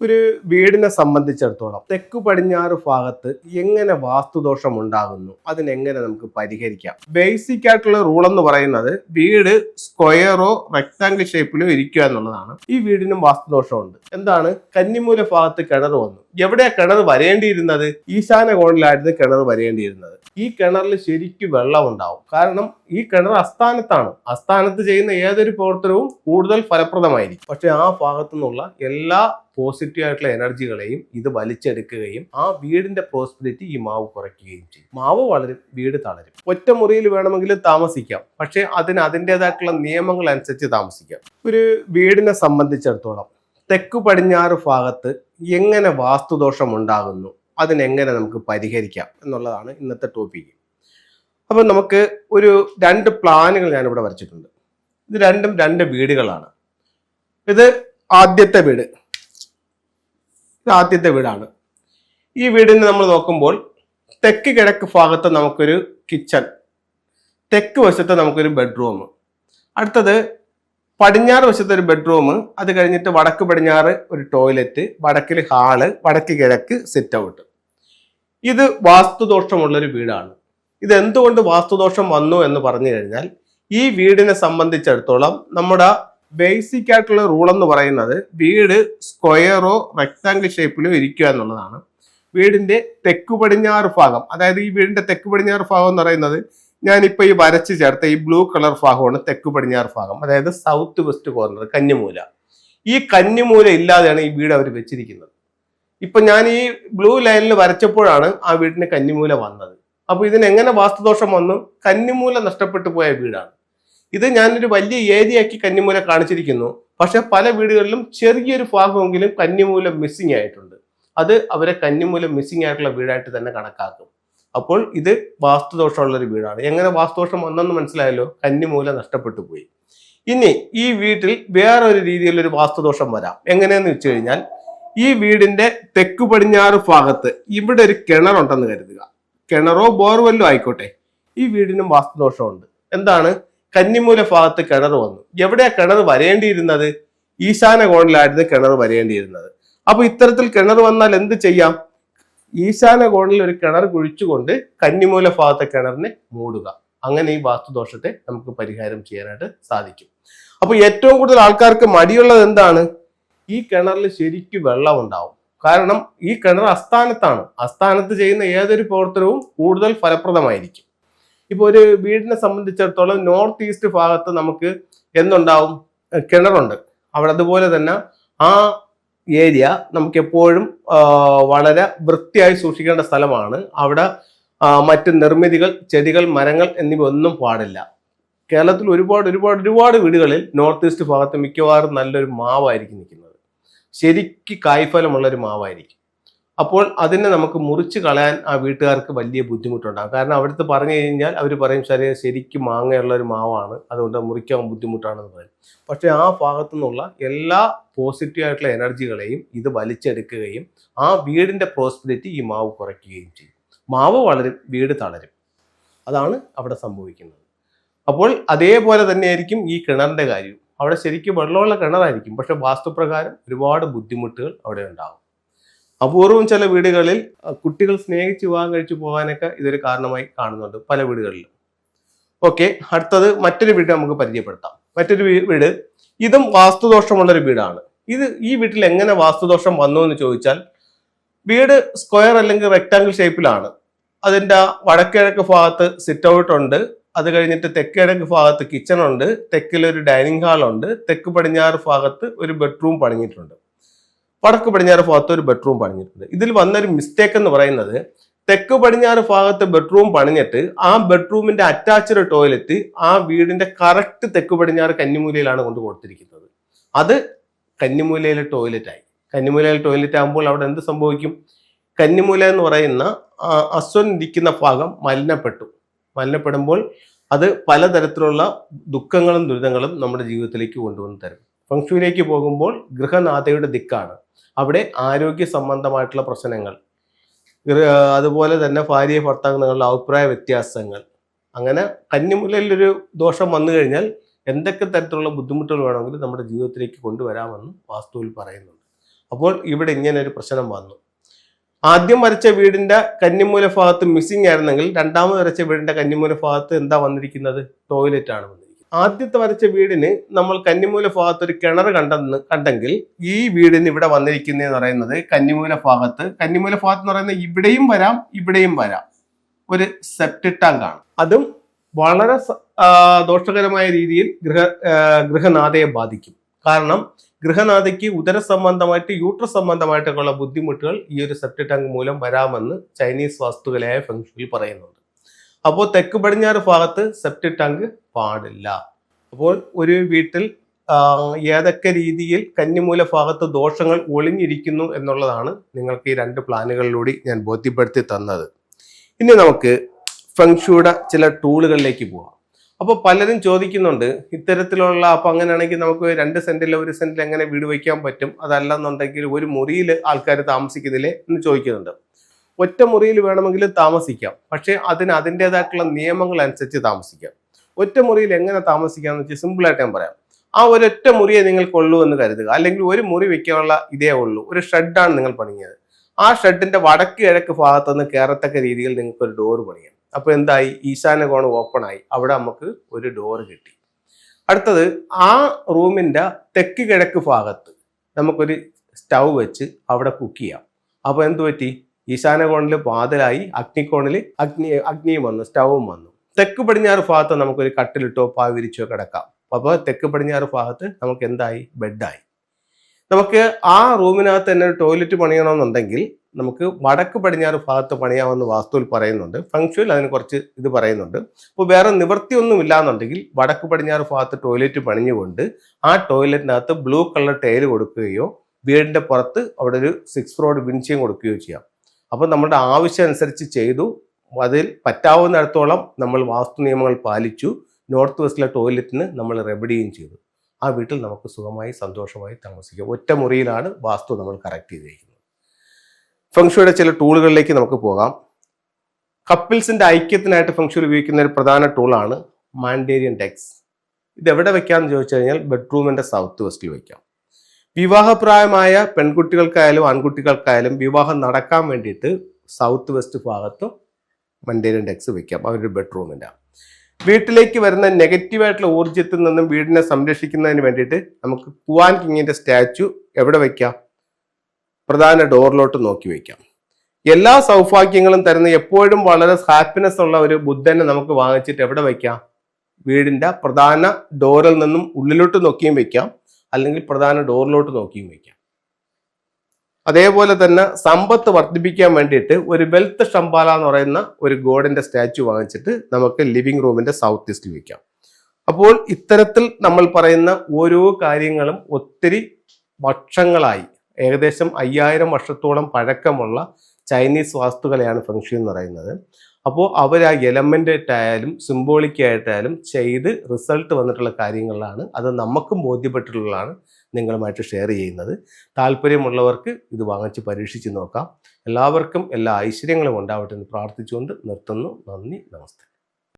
ഒരു വീടിനെ സംബന്ധിച്ചിടത്തോളം തെക്ക് പടിഞ്ഞാറ് ഭാഗത്ത് എങ്ങനെ വാസ്തുദോഷം ഉണ്ടാകുന്നു? അതിനെങ്ങനെ നമുക്ക് പരിഹരിക്കാം? ബേസിക് ആയിട്ടുള്ള റൂൾ എന്ന് പറയുന്നത് വീട് സ്ക്വയറോ റെക്ടാങ്കിൾ ഷേപ്പിലോ ഇരിക്കുക എന്നുള്ളതാണ്. ഈ വീടിനും വാസ്തുദോഷമുണ്ട്. എന്താണ്? കന്നിമൂല ഭാഗത്ത് കിണർ വന്നു. എവിടെയാ കിണർ വരേണ്ടിയിരുന്നത്? ഈശാന കോണിലായിരുന്നു കിണർ വരേണ്ടിയിരുന്നത്. ഈ കിണറിൽ ശരിക്കും വെള്ളം ഉണ്ടാവും കാരണം ഈ കിണർ അസ്ഥാനത്താണ് അസ്ഥാനത്ത് ചെയ്യുന്ന ഏതൊരു പ്രവർത്തനവും കൂടുതൽ ഫലപ്രദമായിരിക്കും. പക്ഷെ ആ ഭാഗത്തു നിന്നുള്ള എല്ലാ പോസിറ്റീവ് ആയിട്ടുള്ള എനർജികളെയും ഇത് വലിച്ചെടുക്കുകയും ആ വീടിന്റെ പ്രോസ്പെരിറ്റി ഈ മാവ് കുറയ്ക്കുകയും ചെയ്യും. മാവ് വളരും വീട് തളരും. ഒറ്റ മുറിയിൽ വേണമെങ്കിൽ താമസിക്കാം. പക്ഷെ അതിന് അതിന്റെതായിട്ടുള്ള നിയമങ്ങൾ അനുസരിച്ച് താമസിക്കാം. ഒരു വീടിനെ സംബന്ധിച്ചിടത്തോളം തെക്ക് പടിഞ്ഞാറ് ഭാഗത്ത് എങ്ങനെ വാസ്തുദോഷം ഉണ്ടാകുന്നു അതിനെങ്ങനെ നമുക്ക് പരിഹരിക്കാം എന്നുള്ളതാണ് ഇന്നത്തെ ടോപ്പിക്ക് അപ്പം നമുക്ക് ഒരു രണ്ട് പ്ലാനുകൾ ഞാനിവിടെ വരച്ചിട്ടുണ്ട്. ഇത് രണ്ടും രണ്ട് വീടുകളാണ്. ഇത് ആദ്യത്തെ വീട്. ഇത് ആദ്യത്തെ വീടാണ്. ഈ വീടിന് നമ്മൾ നോക്കുമ്പോൾ തെക്ക് കിഴക്ക് ഭാഗത്ത് നമുക്കൊരു കിച്ചൺ തെക്ക് വശത്ത് നമുക്കൊരു ബെഡ്റൂം അടുത്തത് പടിഞ്ഞാറ് വശത്ത് ഒരു ബെഡ്റൂം അത് കഴിഞ്ഞിട്ട് വടക്ക് പടിഞ്ഞാറ് ഒരു ടോയ്ലറ്റ് വടക്കിൽ ഹാൾ വടക്ക് കിഴക്ക് സിറ്റ് ഔട്ട് ഇത് വാസ്തുദോഷമുള്ളൊരു വീടാണ്. ഇത് എന്തുകൊണ്ട് വാസ്തുദോഷം വന്നു എന്ന് പറഞ്ഞു കഴിഞ്ഞാൽ ഈ വീടിനെ സംബന്ധിച്ചിടത്തോളം നമ്മുടെ ബേസിക് ആയിട്ടുള്ള റൂൾ എന്ന് പറയുന്നത് വീട് സ്ക്വയറോ റെക്ടാംഗിൾ ഷേപ്പിലോ ഇരിക്കുക എന്നുള്ളതാണ്. വീടിന്റെ തെക്ക് പടിഞ്ഞാറ് ഭാഗം അതായത് ഈ വീടിന്റെ തെക്ക് പടിഞ്ഞാറ് ഭാഗം എന്ന് പറയുന്നത് ഞാനിപ്പോ ഈ വരച്ച് ചേർത്ത ഈ ബ്ലൂ കളർ ഭാഗമാണ് തെക്ക് പടിഞ്ഞാറ് ഭാഗം അതായത് സൗത്ത് വെസ്റ്റ് കോർണർ കന്നിമൂല. ഈ കന്നിമൂല ഇല്ലാതെയാണ് ഈ വീട് അവർ വെച്ചിരിക്കുന്നത്. ഇപ്പൊ ഞാൻ ഈ ബ്ലൂ ലൈനിൽ വരച്ചപ്പോഴാണ് ആ വീടിന് കന്നിമൂല വന്നത്. അപ്പൊ ഇതിന് എങ്ങനെ വാസ്തുദോഷം വന്നു? കന്നിമൂല നഷ്ടപ്പെട്ടു പോയ വീടാണ്. ഇത് ഞാനൊരു വലിയ ഏരിയയാക്കി കന്നിമൂല കാണിച്ചിരിക്കുന്നു. പക്ഷെ പല വീടുകളിലും ചെറിയൊരു ഭാഗമെങ്കിലും കന്നിമൂല മിസ്സിംഗ് ആയിട്ടുണ്ട്. അത് അവരെ കന്നിമൂല മിസ്സിംഗ് ആയിട്ടുള്ള വീടായിട്ട് തന്നെ കണക്കാക്കും. അപ്പോൾ ഇത് വാസ്തുദോഷമുള്ള ഒരു വീടാണ്. എങ്ങനെ വാസ്തുദോഷം വന്നെന്ന് മനസ്സിലായല്ലോ? കന്നിമൂല നഷ്ടപ്പെട്ടു പോയി. ഇനി ഈ വീട്ടിൽ വേറൊരു രീതിയിലൊരു വാസ്തുദോഷം വരാം. എങ്ങനെയെന്ന് വെച്ച് കഴിഞ്ഞാൽ ഈ വീടിന്റെ തെക്ക് പടിഞ്ഞാറ് ഭാഗത്ത് ഇവിടെ ഒരു കിണറുണ്ടെന്ന് കരുതുക. കിണറോ ബോർവെല്ലോ ആയിക്കോട്ടെ. ഈ വീടിനും വാസ്തുദോഷമുണ്ട്. എന്താണ്? കന്നിമൂല ഭാഗത്ത് കിണർ വന്നു. എവിടെയാ കിണർ വരേണ്ടിയിരുന്നത്? ഈശാന കോണിലായിരുന്നു കിണർ വരേണ്ടിയിരുന്നത്. അപ്പൊ ഇത്തരത്തിൽ കിണർ വന്നാൽ എന്ത് ചെയ്യാം? ഈശാന കോണിൽ ഒരു കിണർ കുഴിച്ചുകൊണ്ട് കന്നിമൂല ഭാഗത്തെ കിണറിനെ മൂടുക. അങ്ങനെ ഈ വാസ്തുദോഷത്തെ നമുക്ക് പരിഹാരം ചെയ്യാനായിട്ട് സാധിക്കും. അപ്പൊ ഏറ്റവും കൂടുതൽ ആൾക്കാർക്ക് മടിയുള്ളത് എന്താണ്? ഈ കിണറിൽ ശരിക്കും വെള്ളം ഉണ്ടാവും. കാരണം ഈ കിണർ അസ്ഥാനത്താണ് അസ്ഥാനത്ത് ചെയ്യുന്ന ഏതൊരു പ്രവർത്തനവും കൂടുതൽ ഫലപ്രദമായിരിക്കും. ഇപ്പൊ ഒരു വീടിനെ സംബന്ധിച്ചിടത്തോളം നോർത്ത് ഈസ്റ്റ് ഭാഗത്ത് നമുക്ക് എന്തുണ്ടാവും? കിണറുണ്ട്. അവിടെ അതുപോലെ തന്നെ ആ ഏരിയ നമുക്ക് എപ്പോഴും വളരെ വൃത്തിയായി സൂക്ഷിക്കേണ്ട സ്ഥലമാണ്. അവിടെ മറ്റ് നിർമ്മിതികൾ ചെടികൾ മരങ്ങൾ എന്നിവ ഒന്നും പാടില്ല. കേരളത്തിൽ ഒരുപാട് ഒരുപാട് ഒരുപാട് വീടുകളിൽ നോർത്ത് ഈസ്റ്റ് ഭാഗത്ത് മിക്കവാറും നല്ലൊരു മാവായിരിക്കും നിൽക്കുന്നത്. ശരിക്ക് കായ്ഫലമുള്ള ഒരു മാവായിരിക്കും. അപ്പോൾ അതിനെ നമുക്ക് മുറിച്ച് കളയാൻ ആ വീട്ടുകാർക്ക് വലിയ ബുദ്ധിമുട്ടുണ്ടാകും. കാരണം അവിടുത്തെ പറഞ്ഞു കഴിഞ്ഞാൽ അവർ പറയും ശരി ശരിക്കും മാങ്ങയുള്ള ഒരു മാവാണ്. അതുകൊണ്ട് മുറിക്കാൻ ബുദ്ധിമുട്ടാണെന്ന് പറയും. പക്ഷേ ആ ഭാഗത്തു നിന്നുള്ള എല്ലാ പോസിറ്റീവ് ആയിട്ടുള്ള എനർജികളെയും ഇത് വലിച്ചെടുക്കുകയും ആ വീടിന്റെ പ്രോസ്പിരിറ്റി ഈ മാവ് കുറയ്ക്കുകയും ചെയ്യും. മാവ് വളരും വീട് തളരും. അതാണ് അവിടെ സംഭവിക്കുന്നത്. അപ്പോൾ അതേപോലെ തന്നെയായിരിക്കും ഈ കിണറിന്റെ കാര്യവും അവിടെ ശരിക്കും വെള്ളമുള്ള കിണറായിരിക്കും. പക്ഷേ വാസ്തുപ്രകാരം ഒരുപാട് ബുദ്ധിമുട്ടുകൾ അവിടെ ഉണ്ടാകും. അപൂർവം ചില വീടുകളിൽ കുട്ടികൾ സ്നേഹിച്ച് വിവാഹം കഴിച്ചു പോകാനൊക്കെ ഇതൊരു കാരണമായി കാണുന്നുണ്ട് പല വീടുകളിലും. ഓക്കെ അടുത്തത് മറ്റൊരു വീട് നമുക്ക് പരിചയപ്പെടുത്താം. മറ്റൊരു വീട് ഇതും വാസ്തുദോഷമുള്ള ഒരു വീടാണ്. ഇത് ഈ വീട്ടിൽ എങ്ങനെ വാസ്തുദോഷം വന്നു എന്ന് ചോദിച്ചാൽ വീട് സ്ക്വയർ അല്ലെങ്കിൽ റെക്ടാംഗിൾ ഷേപ്പിലാണ്. അതിന്റെ വടക്കിഴക്ക് ഭാഗത്ത് സിറ്റ് ഔട്ട് ഉണ്ട് അത് കഴിഞ്ഞിട്ട് തെക്കിഴക്ക് ഭാഗത്ത് കിച്ചൺ ഉണ്ട് തെക്കിലൊരു ഡൈനിങ് ഹാൾ ഉണ്ട് തെക്ക് പടിഞ്ഞാറ് ഭാഗത്ത് ഒരു ബെഡ്റൂം പണിഞ്ഞിട്ടുണ്ട്. വടക്ക് പടിഞ്ഞാറ് ഭാഗത്ത് ഒരു ബെഡ്റൂം പണിഞ്ഞിട്ടുണ്ട്. ഇതിൽ വന്നൊരു മിസ്റ്റേക്ക് എന്ന് പറയുന്നത് തെക്ക് പടിഞ്ഞാറ് ഭാഗത്ത് ബെഡ്റൂം പണിഞ്ഞിട്ട് ആ ബെഡ്റൂമിന്റെ അറ്റാച്ച്ഡ് ടോയ്ലറ്റ് ആ വീടിന്റെ കറക്റ്റ് തെക്ക് പടിഞ്ഞാറ് കന്നിമൂലയിലാണ് കൊണ്ട് കൊടുത്തിരിക്കുന്നത്. അത് കന്നിമൂലയിലെ ടോയ്ലറ്റായി കന്നിമൂലയിലെ ടോയ്ലറ്റ് ആകുമ്പോൾ അവിടെ എന്ത് സംഭവിക്കും? കന്നിമൂല എന്ന് പറയുന്ന അസ്വൻ ഇരിക്കുന്ന ഭാഗം മലിനപ്പെട്ടു. മലിനപ്പെടുമ്പോൾ അത് പലതരത്തിലുള്ള ദുഃഖങ്ങളും ദുരിതങ്ങളും നമ്മുടെ ജീവിതത്തിലേക്ക് കൊണ്ടുവന്ന് തരും. ഫംഗ്ഷനിലേക്ക് പോകുമ്പോൾ ഗൃഹനാഥയുടെ ദിക്കാണ്. അവിടെ ആരോഗ്യ സംബന്ധമായിട്ടുള്ള പ്രശ്നങ്ങൾ. അതുപോലെ തന്നെ ഭാര്യ തമ്മിലുള്ള അഭിപ്രായ വ്യത്യാസങ്ങൾ. അങ്ങനെ കന്നിമുലയിലൊരു ദോഷം വന്നു കഴിഞ്ഞാൽ എന്തൊക്കെ തരത്തിലുള്ള ബുദ്ധിമുട്ടുകൾ വേണമെങ്കിലും നമ്മുടെ ജീവിതത്തിലേക്ക് കൊണ്ടുവരാമെന്ന് വാസ്തുവിൽ പറയുന്നുണ്ട്. അപ്പോൾ ഇവിടെ ഇങ്ങനെ ഒരു പ്രശ്നം വന്നു. ആദ്യം വരച്ച വീടിന്റെ കന്നിമൂല ഭാഗത്ത് മിസ്സിംഗ് ആയിരുന്നെങ്കിൽ രണ്ടാമത് വരച്ച വീടിന്റെ കന്നിമൂല ഭാഗത്ത് എന്താ വന്നിരിക്കുന്നത്? ടോയ്ലറ്റ് ആണ് വന്നിരിക്കുന്നത്. ആദ്യത്തെ വരച്ച വീടിന് നമ്മൾ കന്നിമൂല ഭാഗത്ത് ഒരു കിണർ കണ്ടെന്ന് കണ്ടെങ്കിൽ ഈ വീടിന് ഇവിടെ വന്നിരിക്കുന്നതെന്ന് പറയുന്നത് കന്നിമൂല ഭാഗത്ത്. കന്നിമൂല ഭാഗത്ത് എന്ന് പറയുന്നത് ഇവിടെയും വരാം ഇവിടെയും വരാം. ഒരു സെപ്റ്റി ടാങ്ക് ആണ്. അതും വളരെ ദോഷകരമായ രീതിയിൽ ഗൃഹ ഗൃഹനാഥയെ ബാധിക്കും. കാരണം ഗൃഹനാഥയ്ക്ക് ഉദര സംബന്ധമായിട്ട് യൂട്രസ് സംബന്ധമായിട്ടൊക്കെയുള്ള ബുദ്ധിമുട്ടുകൾ ഈ ഒരു സെപ്റ്റി ടാങ്ക് മൂലം വരാമെന്ന് ചൈനീസ് വാസ്തുകലയായ ഫെങ്ഷുയിൽ പറയുന്നുണ്ട്. അപ്പോൾ തെക്ക് പടിഞ്ഞാറ് ഭാഗത്ത് സെപ്റ്റി ടാങ്ക് പാടില്ല. അപ്പോൾ ഒരു വീട്ടിൽ ഏതൊക്കെ രീതിയിൽ കന്നിമൂല ഭാഗത്ത് ദോഷങ്ങൾ ഒളിഞ്ഞിരിക്കുന്നു എന്നുള്ളതാണ് നിങ്ങൾക്ക് ഈ രണ്ട് പ്ലാനുകളിലൂടെ ഞാൻ ബോധ്യപ്പെടുത്തി തന്നത്. ഇനി നമുക്ക് ഫെങ്ഷുയുടെ ചില ടൂളുകളിലേക്ക് പോവാം. അപ്പോൾ പലരും ചോദിക്കുന്നുണ്ട് ഇത്തരത്തിലുള്ള അപ്പോൾ അങ്ങനെയാണെങ്കിൽ നമുക്ക് രണ്ട് സെന്റിൽ ഒരു സെന്റിൽ എങ്ങനെ വീട് വയ്ക്കാൻ പറ്റും? അതല്ലെന്നുണ്ടെങ്കിൽ ഒരു മുറിയിൽ ആൾക്കാർ താമസിക്കുന്നില്ലേ എന്ന് ചോദിക്കുന്നുണ്ട്. ഒറ്റ മുറിയിൽ വേണമെങ്കിൽ താമസിക്കാം. പക്ഷേ അതിന് അതിന്റെതായിട്ടുള്ള നിയമങ്ങൾ അനുസരിച്ച് താമസിക്കാം. ഒറ്റ മുറിയിൽ എങ്ങനെ താമസിക്കാമെന്ന് വെച്ചാൽ സിമ്പിളായിട്ട് ഞാൻ പറയാം. ആ ഒരൊറ്റ മുറിയെ നിങ്ങൾക്കുള്ളൂ എന്ന് കരുതുക. അല്ലെങ്കിൽ ഒരു മുറി വെക്കാനുള്ള ഇതേ ഉള്ളൂ. ഒരു ഷെഡാണ് നിങ്ങൾ പണിഞ്ഞത്. ആ ഷെഡിന്റെ വടക്ക് കിഴക്ക് ഭാഗത്തുനിന്ന് കയറത്തക്ക രീതിയിൽ നിങ്ങൾക്ക് ഒരു ഡോർ പണിയാം. അപ്പോൾ എന്തായി? ഈശാന കോൺ ഓപ്പൺ ആയി. അവിടെ നമുക്ക് ഒരു ഡോർ കിട്ടി. അടുത്തത് ആ റൂമിന്റെ തെക്ക് കിഴക്ക് ഭാഗത്ത് നമുക്കൊരു സ്റ്റൗ വെച്ച് അവിടെ കുക്ക് ചെയ്യാം. അപ്പോൾ എന്ത് പറ്റി? ഈശാന കോണിൽ വാതിലായി അഗ്നിക്കോണിൽ അഗ്നി അഗ്നിയും വന്നു സ്റ്റവും വന്നു. തെക്ക് പടിഞ്ഞാറ് ഭാഗത്ത് നമുക്കൊരു കട്ടിലിട്ടോ പാവിരിച്ചോ കിടക്കാം. അപ്പോൾ തെക്ക് പടിഞ്ഞാറ് ഭാഗത്ത് നമുക്ക് എന്തായി ബെഡായി. നമുക്ക് ആ റൂമിനകത്ത് തന്നെ ഒരു ടോയ്ലറ്റ് പണിയണമെന്നുണ്ടെങ്കിൽ നമുക്ക് വടക്ക് പടിഞ്ഞാറ് ഭാഗത്ത് പണിയാമെന്ന് വാസ്തുവിൽ പറയുന്നുണ്ട്. ഫംഗ്ഷനിൽ അതിന് കുറച്ച് ഇത് പറയുന്നുണ്ട്. അപ്പോൾ വേറെ നിവൃത്തിയൊന്നും ഇല്ലാന്നുണ്ടെങ്കിൽ വടക്ക് പടിഞ്ഞാറ് ഭാഗത്ത് ടോയ്ലറ്റ് പണിഞ്ഞുകൊണ്ട് ആ ടോയ്ലറ്റിനകത്ത് ബ്ലൂ കളർ ടൈൽ കൊടുക്കുകയോ വീടിന്റെ പുറത്ത് അവിടെ ഒരു സിക്സ് റോഡ് വിൻചിയും കൊടുക്കുകയോ ചെയ്യാം. അപ്പോൾ നമ്മുടെ ആവശ്യം അനുസരിച്ച് ചെയ്തു. അതിൽ പറ്റാവുന്നിടത്തോളം നമ്മൾ വാസ്തു നിയമങ്ങൾ പാലിച്ചു. നോർത്ത് വെസ്റ്റിലെ ടോയ്ലറ്റിന് നമ്മൾ റെബഡിയും ചെയ്തു. ആ വീട്ടിൽ നമുക്ക് സുഖമായി സന്തോഷമായി താമസിക്കാം. ഒറ്റ മുറിയിലാണ് വാസ്തു നമ്മൾ കറക്റ്റ് ചെയ്തിരിക്കുന്നത്. ഫംഗ്ഷയുടെ ചില ടൂളുകളിലേക്ക് നമുക്ക് പോകാം. കപ്പിൾസിന്റെ ഐക്യത്തിനായിട്ട് ഫംഗ്ഷൻ ഉപയോഗിക്കുന്ന ഒരു പ്രധാന ടൂളാണ് മാൻഡേരിയൻ ഡെക്സ്. ഇത് എവിടെ വെക്കാമെന്ന് ചോദിച്ചു കഴിഞ്ഞാൽ ബെഡ്റൂമിന്റെ സൗത്ത് വെസ്റ്റിൽ വെക്കാം. വിവാഹപ്രായമായ പെൺകുട്ടികൾക്കായാലും ആൺകുട്ടികൾക്കായാലും വിവാഹം നടക്കാൻ വേണ്ടിയിട്ട് സൗത്ത് വെസ്റ്റ് ഭാഗത്തും മണ്ടേരിയൻ ഡെക്സ് വെക്കാം. അവരുടെ ബെഡ്റൂമിന്റെ വീട്ടിലേക്ക് വരുന്ന നെഗറ്റീവായിട്ടുള്ള ഊർജത്തിൽ നിന്നും വീടിനെ സംരക്ഷിക്കുന്നതിന് വേണ്ടിയിട്ട് നമുക്ക് കുവാൻ കിങ്ങിന്റെ സ്റ്റാച്ചു എവിടെ വയ്ക്കാം പ്രധാന ഡോറിലോട്ട് നോക്കി വയ്ക്കാം എല്ലാ സൗഭാഗ്യങ്ങളും തരുന്ന എപ്പോഴും വളരെ ഹാപ്പിനെസ് ഉള്ള ഒരു ബുദ്ധനെ നമുക്ക് വാങ്ങിച്ചിട്ട് എവിടെ വയ്ക്കാം വീടിന്റെ പ്രധാന ഡോറിൽ നിന്നും ഉള്ളിലോട്ട് നോക്കിയും വെക്കാം. അല്ലെങ്കിൽ പ്രധാന ഡോറിലോട്ട് നോക്കിയും വയ്ക്കാം. അതേപോലെ തന്നെ സമ്പത്ത് വർദ്ധിപ്പിക്കാൻ വേണ്ടിയിട്ട് ഒരു വെൽത്ത് ഷംബാല എന്ന് പറയുന്ന ഒരു ഗോഡിന്റെ സ്റ്റാച്ചു വാങ്ങിച്ചിട്ട് നമുക്ക് ലിവിംഗ് റൂമിന്റെ സൗത്ത് ഈസ്റ്റിൽ വയ്ക്കാം. അപ്പോൾ ഇത്തരത്തിൽ നമ്മൾ പറയുന്ന ഓരോ കാര്യങ്ങളും ഒത്തിരി വർഷങ്ങളായി ഏകദേശം അയ്യായിരം വർഷത്തോളം പഴക്കമുള്ള ചൈനീസ് വാസ്തുകലയാണ് ഫംഗ്ഷൻ എന്ന് പറയുന്നത്. അപ്പോൾ അവർ ആ എലമെന്റ് സിംബോളിക്കായിട്ടായാലും സിംബോളിക് ആയിട്ടായാലും ചെയ്ത് റിസൾട്ട് വന്നിട്ടുള്ള കാര്യങ്ങളാണ് അത് നമുക്കും ബോധ്യപ്പെട്ടിട്ടുള്ളതാണ് നിങ്ങളുമായിട്ട് ഷെയർ ചെയ്യുന്നത്. താല്പര്യമുള്ളവർക്ക് ഇത് വാങ്ങിച്ച് പരീക്ഷിച്ച് നോക്കാം. എല്ലാവർക്കും എല്ലാ ഐശ്വര്യങ്ങളും ഉണ്ടാവട്ടെ എന്ന് പ്രാർത്ഥിച്ചുകൊണ്ട് നിർത്തുന്നു. നന്ദി നമസ്തേ.